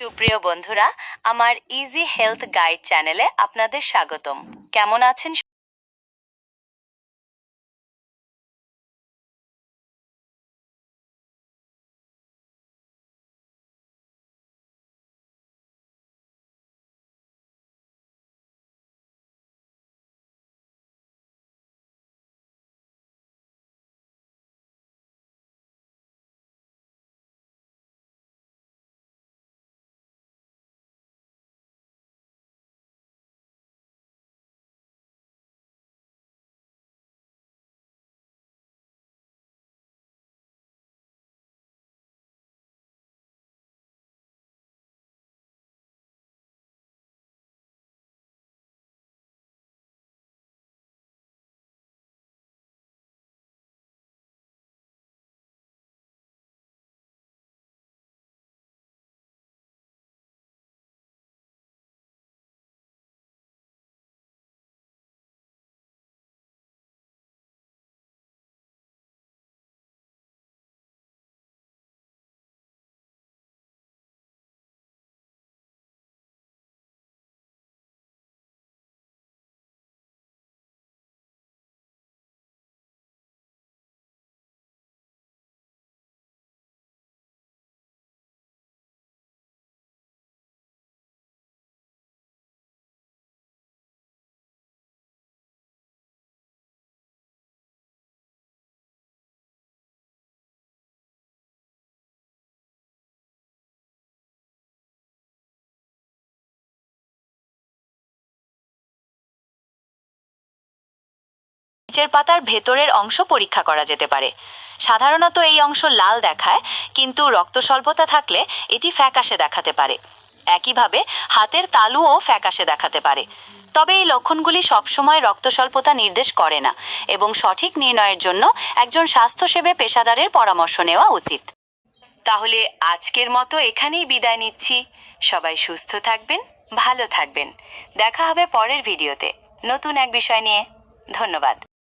সুপ্রিয় বন্ধুরা আমার ইজি হেলথ গাইড চ্যানেলে আপনাদের স্বাগতম। কেমন আছেন নিচের পাতার ভেতরের অংশ পরীক্ষা করা যেতে পারে। সাধারণত এই অংশ লাল দেখায়, কিন্তু রক্ত স্বল্পতা থাকলে এটি ফ্যাকাশে দেখাতে পারে। একইভাবে হাতের তালুও ফ্যাকাশে দেখাতে পারে। তবে এই লক্ষণগুলি সবসময় রক্ত স্বল্পতা নির্দেশ করে না এবং সঠিক নির্ণয়ের জন্য একজন স্বাস্থ্যসেবে পেশাদারের পরামর্শ নেওয়া উচিত। তাহলে আজকের মতো এখানেই বিদায় নিচ্ছি। সবাই সুস্থ থাকবেন, ভালো থাকবেন। দেখা হবে পরের ভিডিওতে। নতুন এক বিষয় নিয়ে। ধন্যবাদ।